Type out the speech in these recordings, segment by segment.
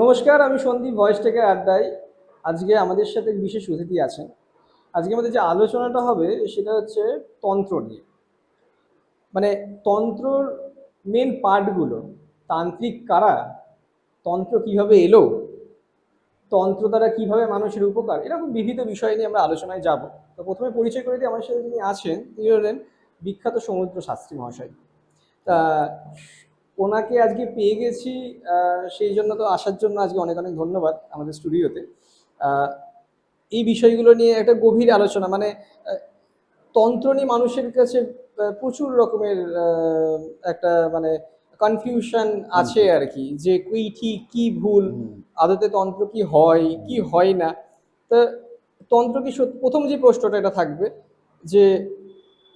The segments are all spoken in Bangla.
নমস্কার, আমি সন্দীপ ভয়েস থেকে আড্ডায়। আজকে আমাদের সাথে বিশেষ অতিথি আছেন। আজকে আমাদের যে আলোচনাটা হবে, সেটা হচ্ছে তন্ত্র নিয়ে। মানে তন্ত্রর মেন পার্টগুলো তান্ত্রিক কারা, তন্ত্র কীভাবে এলো, তন্ত্র দ্বারা কীভাবে মানুষের উপকার, এরকম বিবিধ বিষয় নিয়ে আমরা আলোচনায় যাব। তো প্রথমে পরিচয় করে দিই আমার সাথে যিনি আছেন, তিনি হলেন বিখ্যাত সমুদ্র শাস্ত্রী মহাশয়। তা ওনাকে আজকে পেয়ে গেছি সেই জন্য তো আসার জন্য আজকে অনেক অনেক ধন্যবাদ আমাদের স্টুডিওতে। এই বিষয়গুলো নিয়ে একটা গভীর আলোচনা মানে তন্ত্র নিয়ে মানুষের কাছে প্রচুর রকমের একটা মানে কনফিউশন আছে আর কি যে কি ঠিক কি ভুল আদতে তন্ত্র কি হয় কি হয় না। তা তন্ত্র কি সত্যি প্রথম যে প্রশ্নটা এটা থাকবে যে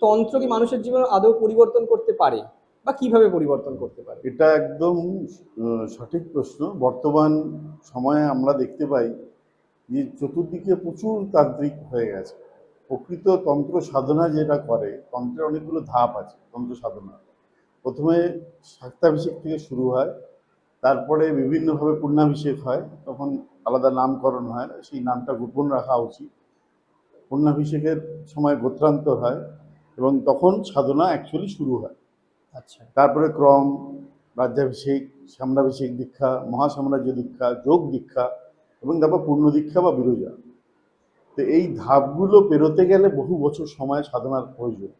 তন্ত্র কি মানুষের জীবনে আদৌ পরিবর্তন করতে পারে? বা কীভাবে পরিবর্তন করতে পারে? এটা একদম সঠিক প্রশ্ন। বর্তমান সময়ে আমরা দেখতে পাই যে চতুর্দিকে প্রচুর তান্ত্রিক হয়ে গেছে। প্রকৃত তন্ত্র সাধনা যেটা করে তন্ত্রের অনেকগুলো ধাপ আছে, তন্ত্র সাধনা। প্রথমে শাক্তাভিষেক থেকে শুরু হয়, তারপরে বিভিন্নভাবে পূর্ণাভিষেক হয়, তখন আলাদা নামকরণ হয়, সেই নামটা গোপন রাখা উচিত। পূর্ণাভিষেকের সময় গোত্রান্তর হয় এবং তখন সাধনা অ্যাকচুয়ালি শুরু হয়। তারপরে ক্রম রাজ্যাভিষেক সাম্রাভিষেক দীক্ষা মহাসাম্রাজ্য দীক্ষা যোগ দীক্ষা এবং তারপর পূর্ণ দীক্ষা বা বিরোজা তো এই ধাপগুলো পেরোতে গেলে বহু বছর সময় সাধনার প্রয়োজন।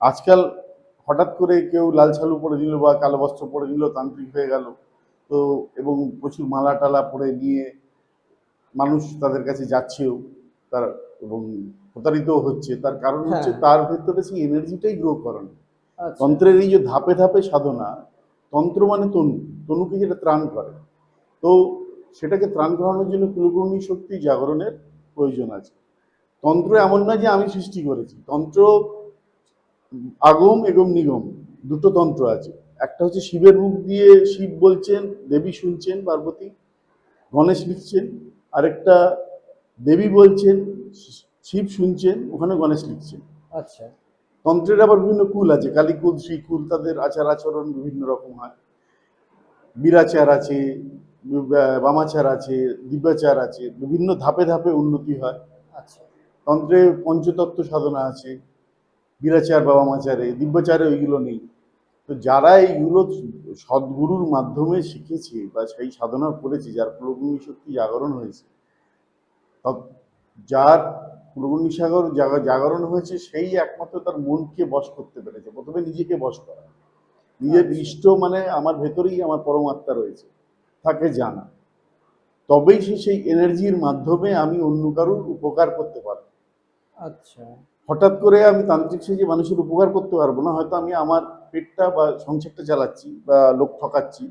আজকাল হঠাৎ করে কেউ লাল ছালু পরে নিল বা কালো বস্ত্র পরে নিল তান্ত্রিক হয়ে গেল। তো এবং প্রচুর মালা টালা পরে নিয়ে মানুষ তাদের কাছে যাচ্ছেও তার এবং প্রতারিতও হচ্ছে। তার কারণ হচ্ছে হ্যাঁ। তার ভেতরে সেই এনার্জিটাই গ্রো করানো। আচ্ছা তন্ত্রের এই যে ধাপে ধাপে সাধনা তন্ত্র মানে তনু তনুকে যেটা ত্রাণ করে। তো সেটাকে ত্রাণ করানোর জন্য কুলকর্ণী শক্তি জাগরণের প্রয়োজন আছে। তন্ত্র এমন না যে আমি সৃষ্টি করেছি। তন্ত্র আগম এবং নিগম দুটো তন্ত্র আছে। একটা হচ্ছে শিবের মুখ দিয়ে শিব বলছেন দেবী শুনছেন পার্বতী গণেশ লিখছেন। আরেকটা দেবী বলছেন শিব শুনছেন ওখানে গণেশ লিখছেন। আচ্ছা। তন্ত্রের আবার বিভিন্ন কুল আছে কালীকুল শ্রীকুল তাদের আচার আচরণ বিভিন্ন রকম হয়। বীরাচার আছে বামাচার আছে দিব্যাচার আছে বিভিন্ন ধাপে ধাপে উন্নতি হয়। আচ্ছা। তন্ত্রে পঞ্চতত্ত্ব সাধনা আছে বীরাচার বা বামাচারে দিব্যাচারে ওইগুলো নেই। তো যারা এইগুলো সদ্গুরুর মাধ্যমে শিখেছে বা সেই সাধনা করেছে যার প্রভূমি শক্তি জাগরণ হয়েছে যার প্রভূমি সাগর জাগরণ হয়েছে সেই একমাত্র তার মনকে বশ করতে পেরেছে। প্রথমে নিজেকে বশ করা। নিজের আচ্ছা। ইষ্ট মানে আমার ভেতরেই আমার পরমাত্মা রয়েছে। তাকে জানা। তবেই সে সেই এনার্জির মাধ্যমে আমি অন্য কারোর উপকার করতে পারব। আচ্ছা। হঠাৎ করে আমি তান্ত্রিক সেজে মানুষের উপকার করতে পারব না হয়তো আমি আমার পেটটা বা সংসারটা চালাচ্ছি বা লোক ঠকাচ্ছি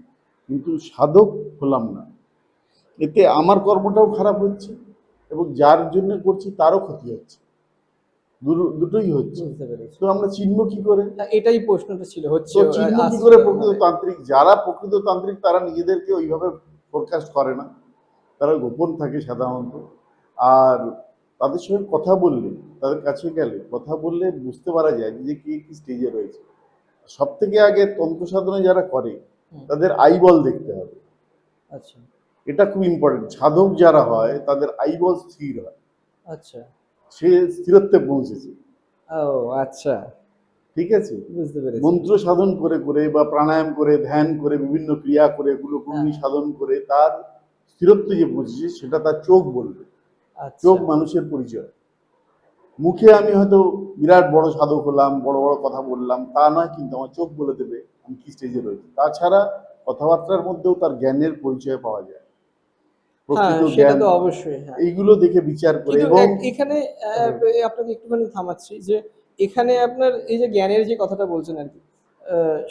কিন্তু সাধক হলাম না। এতে আমার কর্মটাও খারাপ হচ্ছে। এবং যার জন্য করছি তারও ক্ষতি হচ্ছে। দুটোই হচ্ছে। তো আমরা চিনব কি করে? এটাই প্রশ্নটা ছিল হচ্ছে চিনব কি করে প্রকৃত তান্ত্রিক যারা প্রকৃত তান্ত্রিক তারা নিজেদেরকে ওইভাবে ফোরকাস্ট করে না। তারা গোপন থাকে সাধারণত। আর তাদের সঙ্গে কথা বললে তাদের কাছে গেলে কথা বললে বুঝতে পারা যায় যে কে কি স্টেজে রয়েছে। সব থেকে আগে তন্ত্র সাধনা যারা করে তাদের আইবল দেখতে হবে। আচ্ছা। এটা খুব ইম্পর্টেন্ট সাধক যারা হয় তাদের আইবল স্থির হয়। আচ্ছা। সে স্থিরত্বে পৌঁছেছে। ও আচ্ছা। ঠিক আছে? বুঝতে পেরেছি। মন্ত্র সাধন করে করে বা প্রাণায়াম করে ধ্যান করে বিভিন্ন ক্রিয়া করে গুলো হ্যাঁ। সাধন করে তার স্থিরত্ব যে পৌঁছেছে সেটা তার চোখ বলবে। আচ্ছা। চোখ মানুষের পরিচয়। মুখে আমি হয়তো বিরাট বড় সাধক হলাম বড় বড় কথা বললাম তা নয় কিন্তু আমার চোখ বলে দেবে আমি কি স্টেজে রয়েছি। তাছাড়া কথাবার্তার মধ্যেও তার জ্ঞানের পরিচয় পাওয়া যায়। সেটা তো অবশ্যই হ্যাঁ। এইগুলো দেখে বিচার করে এবং এখানে আহ, আপনাকে একটুখানি থামাচ্ছি যে এখানে আপনার এই যে জ্ঞানের যে কথাটা বলছেন আর কি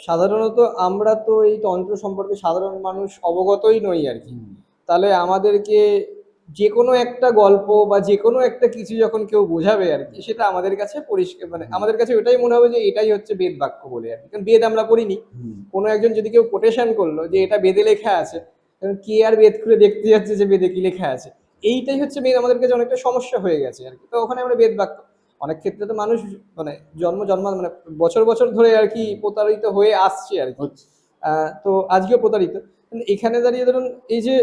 সাধারণত আমরা তো এই তন্ত্র সম্পর্কে সাধারণ মানুষ অবগতই নই আর কি। তাহলে আমাদেরকে যে কোনো একটা গল্প বা যে কোনো একটা কিছু যখন কেউ বোঝাবে আর কি সেটা আমাদের কাছে পরিষ্কার মানে আমাদের কাছে ওটাই মনে হবে যে এটাই হচ্ছে বেদ বাক্য বলে আর কি। কারণ বেদ আমরা পড়িনি। কোনো একজন যদি কেউ কোটেশন করল যে এটা বেদে লেখা আছে কারণ কে আর বেদ খুলে দেখতে যাচ্ছে যে বেদে কি লেখা আছে? এইটাই হচ্ছে মেন আমাদের কাছে অনেকটা সমস্যা হয়ে গেছে আর কি। তো ওখানে আমরা বেদ বাক্য অনেক ক্ষেত্রে তো মানুষ মানে জন্ম জন্ম মানে বছর বছর ধরে আর কি প্রতারিত হয়ে আসছে আর কি। তো আজকেও প্রতারিত। এখানে দাঁড়িয়ে ধরুন এই যে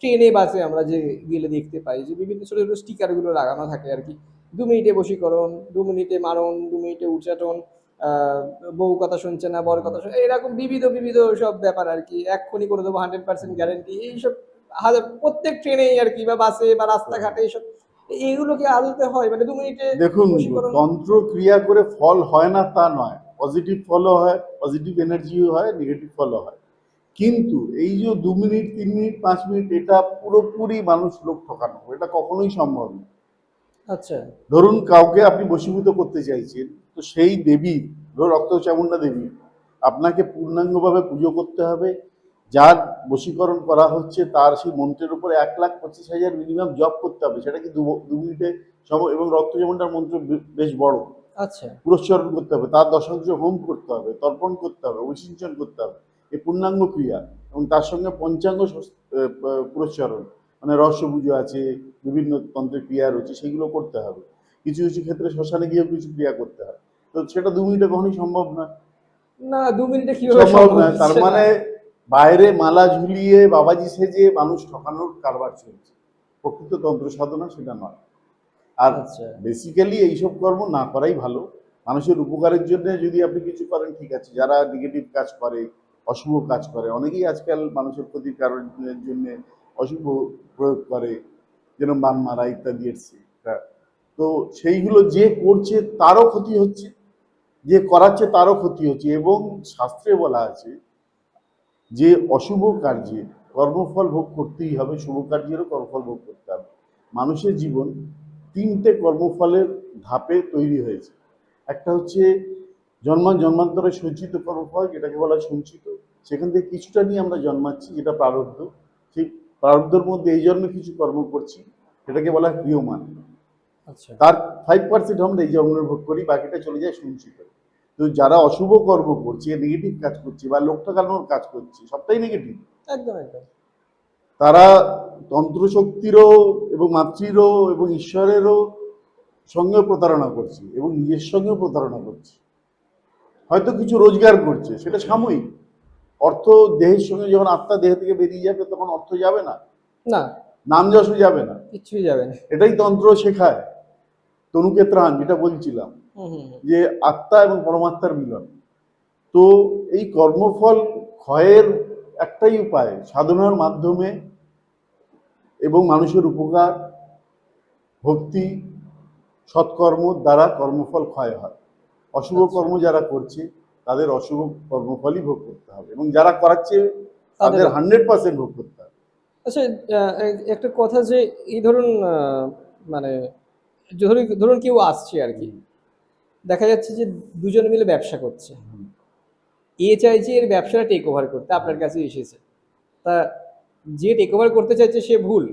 ট্রেনে বাসে আমরা যে গেলে দেখতে পাই যে বিভিন্ন ছোট ছোট স্টিকারগুলো লাগানো থাকে আর কি। দু মিনিটে বশীকরণ দু মিনিটে মারণ দু মিনিটে উচ্চাটন বউ কথা শুনছে না বর কথা শুনছে এরকম বিবিধ বিবিধ সব ব্যাপার আর কি। এক্ষুনি করে দেবো হান্ড্রেড পার্সেন্ট গ্যারেন্টি এইসব হাজার প্রত্যেক ট্রেনেই আর কি বা বাসে বা রাস্তাঘাটে এইসব এইগুলো কি আদতে হয়। মানে দু মিনিটে দেখুন? তন্ত্র ক্রিয়া করে ফল হয় না তা নয়। পজিটিভ ফলও হয় পজিটিভ এনার্জিও হয় নেগেটিভ ফলও হয়। কিন্তু এই যে দু মিনিট তিন মিনিট পাঁচ মিনিট এটা পুরোপুরি মানুষ লোক ঠকানো। এটা কখনোই সম্ভব না। আচ্ছা। ধরুন কাউকে আপনি বশীভূত করতে চাইছেন তো সেই দেবী রক্ত চামুন্ডা দেবী আপনাকে পূর্ণাঙ্গভাবে পুজো করতে হবে। যার বশীকরণ করা হচ্ছে তার সেই মন্ত্রের উপরে এক লাখ পঁচিশ হাজার মিনিমাম জব করতে হবে। সেটা কি দু মিনিটে সম এবং রক্ত চামুন্ডার মন্ত্র বেশ বড়। আচ্ছা। পুরস্চরণ করতে হবে। তার দশাংশ হোম করতে হবে তর্পণ করতে হবে অভিসিঞ্চন করতে হবে। এই পূর্ণাঙ্গ ক্রিয়া। এবং তার সঙ্গে পঞ্চাঙ্গ পুরস্চরণ মানে রহস্য পুজো আছে বিভিন্ন তন্ত্রের ক্রিয়া রয়েছে সেগুলো করতে হবে। কিছু কিছু ক্ষেত্রে শ্মশানে গিয়েও কিছু ক্রিয়া করতে হয় তো সেটা দু মিনিটে কখনোই সম্ভব না না দু মিনিটে কীভাবে সম্ভব না তার মানে বাইরে মালা ঝুলিয়ে বাবাজি সেজে মানুষ ঠকানোর কারবার চলছে। প্রকৃত তন্ত্র সাধনা সেটা নয়। আর আচ্ছা। বেসিক্যালি এইসব কর্ম না করাই ভালো। মানুষের উপকারের জন্য যদি আপনি কিছু করেন ঠিক আছে। যারা নেগেটিভ কাজ করে অশুভ কাজ করে অনেকেই আজকাল মানুষের ক্ষতির কারণের জন্য অশুভ প্রয়োগ করে যেরকম বান মারা ইত্যাদি এটসেট্রা তো সেইগুলো যে করছে তারও ক্ষতি হচ্ছে। যে করাচ্ছে তারও ক্ষতি হচ্ছে। এবং শাস্ত্রে বলা আছে যে অশুভ কার্যে কর্মফল ভোগ করতেই হবে, শুভ কার্যেরও কর্মফল ভোগ করতে হবে। মানুষের জীবন তিনটে কর্মফলের ধাপে তৈরি হয়েছে। একটা হচ্ছে জন্ম, জন্মান্তরে সঞ্চিত কর্মফল, যেটাকে বলা সঞ্চিত। সেখান থেকে কিছুটা নিয়ে আমরা জন্মাচ্ছি, যেটা প্রারব্ধ। সেই প্রারব্ধের মধ্যে এই জন্মে কিছু কর্ম করছি, সেটাকে বলা আচ্ছা তার ফাইভ পার্সেন্ট আমরা এই জন্মে ভোগ করি বাকিটা চলে যায় সঞ্চিত তো যারা অশুভ কর্ম করছে নেগেটিভ কাজ করছে বা লোক ঠকানোর কাজ করছে সবটাই নেগেটিভ একদম একদম। তারা তন্ত্রশক্তিরও এবং মাতৃরও এবং ঈশ্বরেরও সঙ্গে প্রতারণা করছে এবং নিজের সঙ্গেও প্রতারণা করছে। হয়তো কিছু রোজগার করছে সেটা সাময়িক। অর্থ দেহের সঙ্গে যখন আত্মা দেহ থেকে বেরিয়ে যাবে তখন অর্থ যাবে না। না। নাম যশও যাবে না। কিচ্ছুই যাবে না। এটাই তন্ত্র শেখায়। তনুকে ত্রাণ যেটা বলছিলাম। যে আত্মা এবং পরমাত্মার মিলন তো এই কর্মফল ক্ষয়ের একটাই উপায় সাধনার মাধ্যমে এবং মানুষের উপকার ভক্তি সৎকর্ম দ্বারা কর্মফল ক্ষয় হয় অশুভ আচ্ছা। কর্ম যারা করছে তাদের অশুভ কর্মফলই ভোগ করতে হবে এবং যারা করাচ্ছে তাদের- হান্ড্রেড পার্সেন্ট ভোগ করতে হবে আচ্ছা একটা কথা যে এই ধরুন মানে ধরুন ধরুন কেউ আসছে আর কি। দেখা যাচ্ছে যে দুজন মিলে ব্যবসা করছে। এ চাইছে এর ব্যবসাটা টেক ওভার করতে আপনার কাছে এসেছে। তা যে টেক ওভার করতে চাইছে সে ভুল।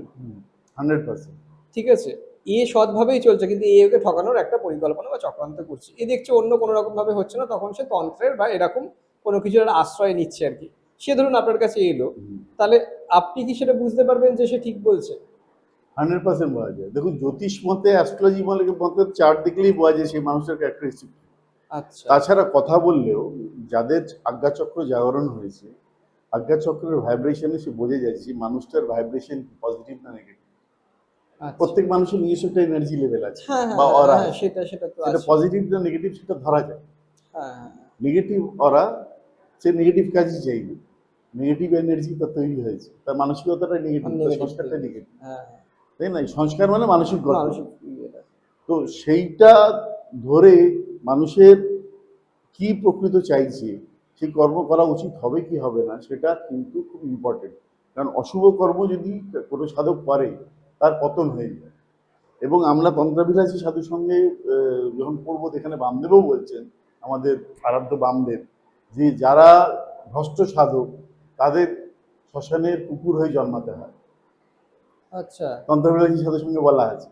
হান্ড্রেড পার্সেন্ট ঠিক আছে? এ সৎভাবেই চলছে কিন্তু এ ওকে ঠকানোর একটা পরিকল্পনা বা চক্রান্ত করছে। এ দেখছে অন্য কোনো রকম ভাবে হচ্ছে না তখন সে তন্ত্রের বা এরকম কোনো কিছুর আশ্রয় নিচ্ছে আর কি। সে ধরুন আপনার কাছে এলো। তাহলে আপনি কি সেটা বুঝতে পারবেন যে সে ঠিক বলছে? হান্ড্রেড পার্সেন্ট বোঝা যায়। দেখুন জ্যোতিষ মতে অ্যাস্ট্রোলজি মতে চার্ট দেখলেই বোঝা যায় সেই মানুষের ক্যারেক্টারিস্টিক আচ্ছা। তাছাড়া কথা বললেও যাদের আজ্ঞাচক্র জাগরণ হয়েছে আজ্ঞাচক্রের ভাইব্রেশনে সে বোঝা যায় যে মানুষটার ভাইব্রেশন পজিটিভ না নেগেটিভ আচ্ছা। প্রত্যেক মানুষের নিজস্ব একটা এনার্জি লেভেল আছে হ্যাঁ হ্যাঁ বা অরা হ্যাঁ, সেটা সেটা তো সেটা পজিটিভ না নেগেটিভ সেটা ধরা যায়। নেগেটিভ অরা সে নেগেটিভ কাজই চাইবে। নেগেটিভ এনার্জি তার তৈরি হয়েছে। তার মানসিকতাটা নেগেটিভ তার সংস্কারটা নেগেটিভ হ্যাঁ। তাই না? সংস্কার মানে মানসিক মানসিক তো সেইটা ধরে মানুষের কি প্রকৃত চাইছে সেই কর্ম করা উচিত হবে কি হবে না সেটা কিন্তু খুব ইম্পর্টেন্ট কারণ অশুভ কর্ম যদি কোনো সাধক করে তার পতন হয়ে যায়। এবং আমরা তন্ত্রাবিলাসী সাধুর সঙ্গে যখন পড়ব এখানে বামদেবও বলছেন আমাদের আরাধ্য বামদেব যে যারা ভ্রষ্ট সাধক তাদের শ্মশানের কুকুর হয়ে জন্মাতে হয়। আচ্ছা। তন্ত্রবিলাসী সাধুর সঙ্গে বলা আছে।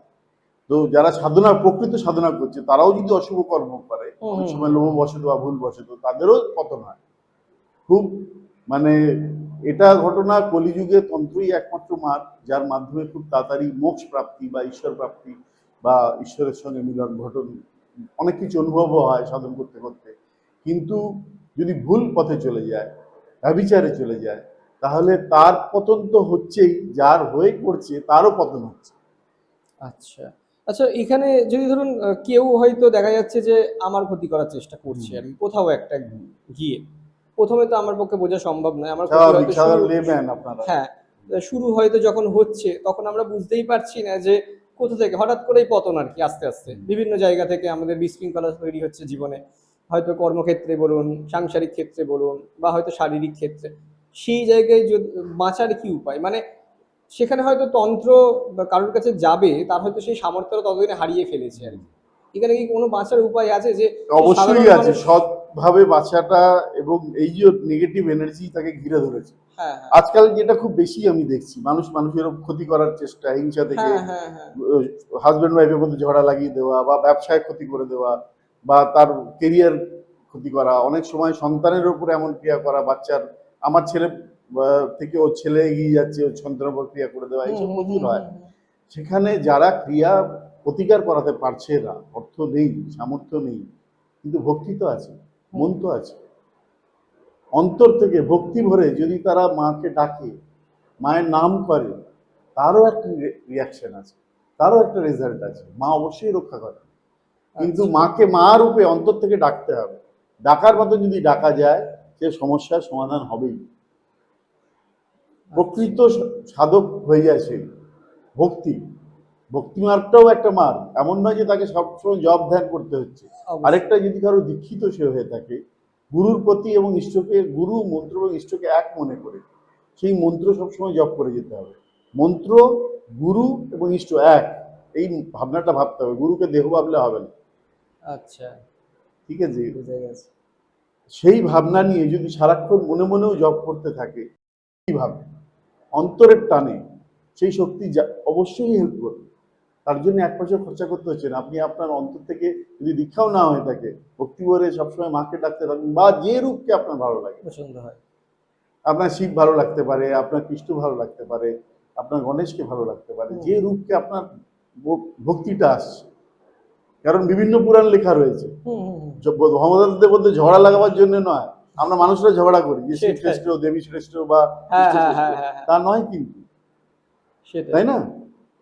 তো যারা সাধনা প্রকৃত সাধনা করছে তারাও যদি অশুভ কর্ম করে অনেক সময় লোভ বসত বা ভুল বসত তাদেরও পতন হয়। খুব মানে এটা ঘটনা কলিযুগে তন্ত্রই একমাত্র মার্গ যার মাধ্যমে খুব তাড়াতাড়ি মোক্ষ প্রাপ্তি বা ঈশ্বর প্রাপ্তি বা ঈশ্বরের সঙ্গে মিলন ঘটন অনেক কিছু অনুভবও হয় সাধন করতে করতে। কিন্তু যদি ভুল পথে চলে যায় ব্যবিচারে চলে যায় তাহলে তার পতন তো হচ্ছেই যার হয়ে করছে তারও পতন হচ্ছে। আচ্ছা। আচ্ছা এখানে যদি ধরুন কেউ হয়তো দেখা যাচ্ছে যে আমার ক্ষতি করার চেষ্টা করছে কি, কোথাও একটা গিয়ে প্রথমে তো আমার পক্ষে বোঝা সম্ভব নয় আমার হ্যাঁ শুরু হয়তো যখন হচ্ছে তখন আমরা বুঝতেই পারছি না যে কোথা থেকে হঠাৎ করেই পতন আর কি আস্তে আস্তে। বিভিন্ন জায়গা থেকে আমাদের বিশৃঙ্খলা তৈরি হচ্ছে জীবনে। হয়তো কর্মক্ষেত্রে বলুন সাংসারিক ক্ষেত্রে বলুন বা হয়তো শারীরিক ক্ষেত্রে। সেই জায়গায় যদি বাঁচার কি উপায়? মানে সেখানে হয়তো তন্ত্র কারোর কাছে যাবে তার হয়তো সেই সামর্থ্যটা ততদিনে হারিয়ে ফেলেছে আর এখানে কি কোনো বাঁচার উপায় আছে যে অবশ্যই আছে সৎভাবে বাঁচাটা এবং এই যে নেগেটিভ এনার্জি তাকে ঘিরে ধরেছে। হ্যাঁ হ্যাঁ। আজকাল যেটা খুব বেশি আমি দেখছি মানুষ মানুষের ক্ষতি করার চেষ্টা হিংসা থেকে হাজব্যান্ড ওয়াইফের মধ্যে ঝগড়া লাগিয়ে দেওয়া বা ব্যবসায় ক্ষতি করে দেওয়া বা তার কেরিয়ার ক্ষতি করা অনেক সময় সন্তানের উপর এমন ক্রিয়া করা বাচ্চার আমার ছেলে থেকে ওর ছেলে এগিয়ে যাচ্ছে ওর সন্তানের উপর ক্রিয়া করে দেওয়া এইসব প্রচুর হয়। সেখানে যারা ক্রিয়া প্রতিকার করাতে পারছে না অর্থ নেই সামর্থ্য নেই কিন্তু ভক্তি তো আছে মন তো আছে। অন্তর থেকে ভক্তি ভরে যদি তারা মাকে ডাকে মায়ের নাম করে তারও একটা রিয়াকশন আছে তারও একটা রেজাল্ট আছে মা অবশ্যই রক্ষা করে। কিন্তু আচ্ছা। মাকে মা রূপে অন্তর থেকে ডাকতে হবে। ডাকার মতো যদি ডাকা যায় সে সমস্যার সমাধান হবেই। প্রকৃত সাধক হয়ে যায় সে ভক্তি। ভক্তি মার্গটাও একটা মার্গ। এমন নয় যে তাকে সবসময় জব ধ্যান করতে হচ্ছে। আরেকটা যদি কারও দীক্ষিত সে হয়ে থাকে গুরুর প্রতি এবং ইষ্টকে গুরু মন্ত্র এবং ইষ্টকে এক মনে করে সেই মন্ত্র সবসময় জপ করে যেতে হবে। মন্ত্র গুরু এবং ইষ্ট এক। এই ভাবনাটা ভাবতে হবে। গুরুকে দেহ ভাবলে হবে না। আচ্ছা। ঠিক আছে? বুঝে গেছে। সেই ভাবনা নিয়ে যদি সারাক্ষণ মনে মনেও জপ করতে থাকে কীভাবে অন্তরের টানে সেই শক্তি অবশ্যই হেল্প করবে। তার জন্য এক পয়সা খরচা করতে হচ্ছে না। আপনি আপনার অন্তর থেকে যদি দীক্ষাও না হয়ে থাকে ভক্তি করে সবসময় মাকে ডাকতে থাকুন বা যে রূপকে আপনার ভালো লাগে। পছন্দ হয়। আপনার শিব ভালো লাগতে পারে আপনার কৃষ্ণ ভালো লাগতে পারে আপনার গণেশকে ভালো লাগতে পারে যে রূপকে আপনার ভক্তিটা আসছে কারণ বিভিন্ন পুরাণ লেখা রয়েছে। ধর্মদাসদের মধ্যে ঝগড়া লাগাবার জন্য নয়। আমরা মানুষরা ঝগড়া করি যে শিব শ্রেষ্ঠ দেবী শ্রেষ্ঠ বা হ্যাঁ হ্যাঁ। হ্যাঁ তা নয় কিন্তু। তাই না?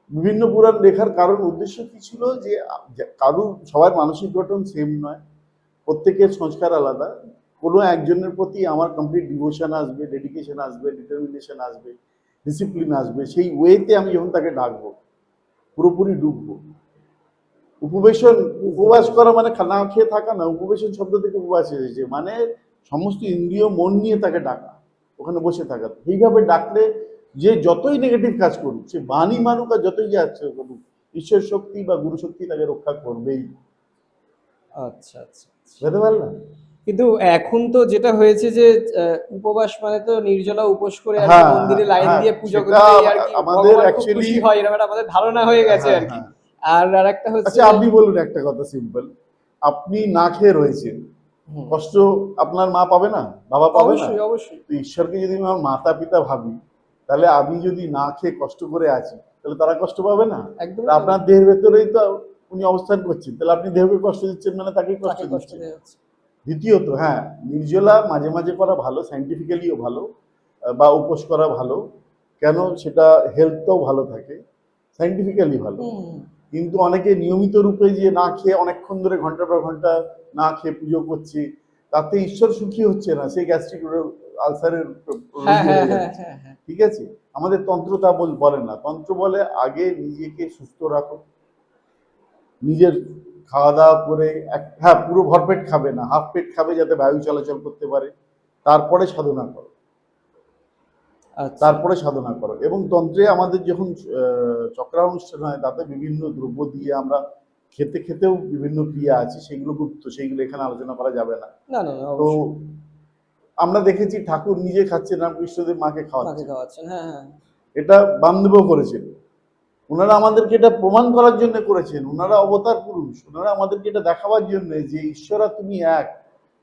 বিভিন্ন পুরাণ লেখার কারণ উদ্দেশ্য কি ছিল যে যে- কারুর সবার মানসিক গঠন সেম নয়। প্রত্যেকের সংস্কার আলাদা। কোনো একজনের প্রতি আমার কমপ্লিট ডিভোশন আসবে ডেডিকেশন আসবে ডিটারমিনেশন আসবে ডিসিপ্লিন আসবে। সেই ওয়েতে আমি যখন তাকে ডাকবো পুরোপুরি ডুববো। উপবেশন উপবাস করা মানে না খেয়ে থাকা না উপবেশন শব্দ থেকে উপবাস এসেছে। মানে সমস্ত ইন্দ্রিয় মন নিয়ে তাকে ডাকা ওখানে বসে থাকা। এইভাবে ডাকলে যে যতই নেগেটিভ কাজ করুক সে বাণী মানুক আর যতই যাচ্ছে করুক ঈশ্বর শক্তি বা গুরু শক্তি তাকে রক্ষা করবেই। আচ্ছা আচ্ছা আচ্ছা। বুঝতে পারলাম কিন্তু এখন তো যেটা হয়েছে যে উপবাস মানে তো নির্জলা উপোস করে হ্যাঁ, মন্দিরে লাইন হ্যাঁ, দিয়ে পুজো সেটা করলে আর কি আমাদের খুশি হয় এরকম আমাদের ধারণা হয়ে গেছে আর কি। হ্যাঁ, হ্যাঁ। আর আরেকটা হচ্ছে আচ্ছা আপনি বলুন একটা কথা সিম্পল আপনি না খেয়ে রয়েছেন কষ্ট আপনার মা পাবে না? বাবা পাবে না? অবশ্যই অবশ্যই। তো ঈশ্বরকে যদি আমার মাতা পিতা ভাবি তাহলে আমি যদি না খেয়ে কষ্ট করে আছি তাহলে তারা কষ্ট পাবে না? একদম আপনার দেহের ভেতরেই তো উনি অবস্থান করছেন। তাহলে আপনি দেহকে কষ্ট দিচ্ছেন মানে তাকে কষ্ট দিচ্ছেন। দ্বিতীয়ত হ্যাঁ নির্জলা মাঝে মাঝে করা ভালো সাইন্টিফিক্যালিও ভালো বা উপোস করা ভালো। কেন? সেটা হেলথটাও ভালো থাকে। সাইন্টিফিক্যালি ভালো। কিন্তু অনেকে নিয়মিত রূপে যে না খেয়ে অনেকক্ষণ ধরে ঘণ্টা পর ঘণ্টা না খেয়ে পুজো করছে তাতে ঈশ্বর সুখী হচ্ছে না সেই গ্যাস্ট্রিক আলসারের হ্যাঁ হ্যাঁ হ্যাঁ ঠিক আছে? আমাদের তন্ত্র তা বল- বলে না। তন্ত্র বলে আগে নিজেকে সুস্থ রাখো। নিজের খাওয়া দাওয়া করে এক- হ্যাঁ পুরো ভরপেট খাবে না হাফ পেট খাবে যাতে বায়ু চলাচল করতে পারে। তারপরে সাধনা করো। তারপরে সাধনা করো। এবং তন্ত্রে আমাদের যখন চক্রানুষ্ঠান হয় তাতে বিভিন্ন দ্রব্য দিয়ে আমরা খেতে খেতেও বিভিন্ন ক্রিয়া আছে সেগুলো গুপ্ত সেইগুলো এখানে আলোচনা করা যাবে না। না না না তো আমরা দেখেছি ঠাকুর নিজে খাচ্ছে রামকৃষ্ণদেব মাকে মাকে খাওয়াচ্ছে খাওয়াচ্ছেন হ্যাঁ হ্যাঁ। এটা বামদেবও করেছেন। ওনারা আমাদেরকে এটা প্রমাণ করার জন্য করেছেন। ওনারা অবতার পুরুষ। ওনারা আমাদেরকে এটা দেখাবার জন্য যে ঈশ্বরা তুমি এক।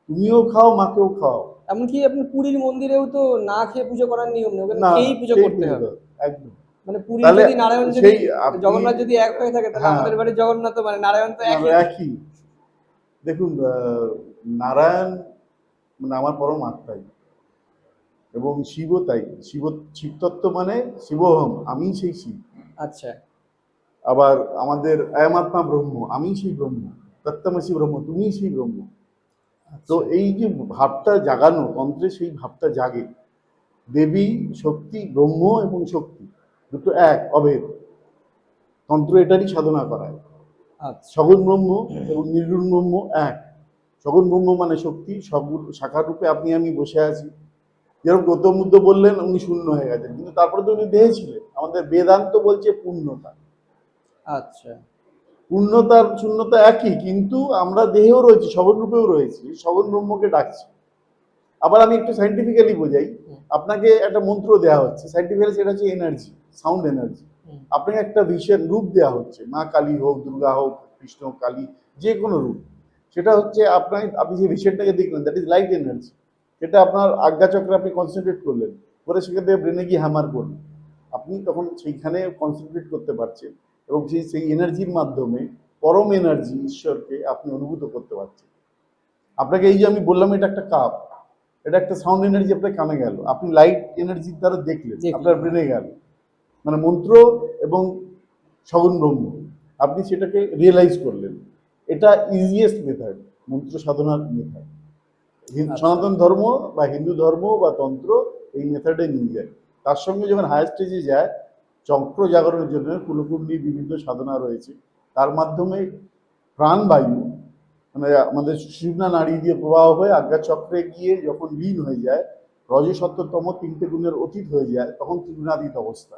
তুমিও খাও মাকেও খাও। এমনকি আপনি পুরীর মন্দিরেও তো না খেয়ে পুজো করার নিয়ম নেই ওখানে খেয়েই পুজো করতে হবে। একদম। মানে পুরী যদি নারায়ণ যদি জগন্নাথ যদি এক হয়ে থাকে তাহলে হ্যাঁ। আমাদের বাড়ি জগন্নাথ মানে নারায়ণ তো একই। দেখুন নারায়ণ মানে আমার পরম আত্মাই এবং শিবও তাই। শিব শিবতত্ত্ব মানে শিবহম আমি সেই শিব। আচ্ছা। আবার আমাদের আয়ামাত্মা ব্রহ্ম আমি সেই ব্রহ্ম তত্ত্বমসি ব্রহ্ম তুমি সেই ব্রহ্ম। তো এই যে ভাবটা জাগানো তন্ত্রে সেই ভাবটা জাগে। দেবী শক্তি ব্রহ্ম এবং শক্তি দুটো এক অভেদ। তন্ত্র এটারই সাধনা করায়। আচ্ছা। সগুণ ব্রহ্ম এবং নির্গুণ ব্রহ্ম এক। সগুণ ব্রহ্ম মানে শক্তি সগুণ শাখার রূপে আপনি আমি বসে আছি। যেরকম গৌতম বুদ্ধ বললেন উনি শূন্য হয়ে গেছেন। কিন্তু তারপরে তো উনি দেহে ছিলেন। আমাদের বেদান্ত বলছে পূর্ণতা। আচ্ছা। পূর্ণতার শূন্যতা একই কিন্তু আমরা দেহেও রয়েছি সগুণ রূপেও রয়েছি সগুণ ব্রহ্মকে ডাকছি। আবার আমি একটু সাইন্টিফিক্যালি বোঝাই আপনাকে একটা মন্ত্র দেওয়া হচ্ছে সাইন্টিফিক্যালি সেটা হচ্ছে এনার্জি সাউন্ড এনার্জি। আপনাকে একটা বিশেষ রূপ দেওয়া হচ্ছে মা কালী হোক দুর্গা হোক কৃষ্ণ কালী যে কোনো রূপ। সেটা হচ্ছে আপনার আপনি যে ভিশনটাকে দেখলেন দ্যাট ইজ লাইট এনার্জি সেটা আপনার আজ্ঞাচক্রে আপনি কনসেন্ট্রেট করলেন করে সেখান থেকে ব্রেনে গিয়ে হ্যামার করলেন। আপনি তখন সেইখানে কনসেন্ট্রেট করতে পারছেন। এবং সেই সেই এনার্জির মাধ্যমে পরম এনার্জি ঈশ্বরকে আপনি অনুভূত করতে পারছেন। আপনাকে এই যে আমি বললাম এটা একটা কাপ এটা একটা সাউন্ড এনার্জি আপনার কানে গেল আপনি লাইট এনার্জির দ্বারা দেখলেন। আপনার ব্রেনে গেল। মানে মন্ত্র এবং সগুণ ব্রহ্ম আপনি সেটাকে রিয়েলাইজ করলেন। এটা ইজিয়েস্ট মেথড মন্ত্র সাধনার মেথড আচ্ছা। সনাতন ধর্ম বা হিন্দু ধর্ম বা তন্ত্র এই মেথডে নিয়ে যায়। তার সঙ্গে যখন হায়ার স্টেজে যায় চক্র জাগরণের জন্য কুলকুণ্ডী বিভিন্ন সাধনা রয়েছে। তার মাধ্যমে প্রাণবায়ু মানে আমাদের সুষুম্না নাড়ি দিয়ে প্রবাহ হয়ে আজ্ঞা চক্রে গিয়ে যখন লীন হয়ে যায় রজসত্বতম তিনটে গুণের অতীত হয়ে যায়, তখন ত্রিগুণাতীত অবস্থা।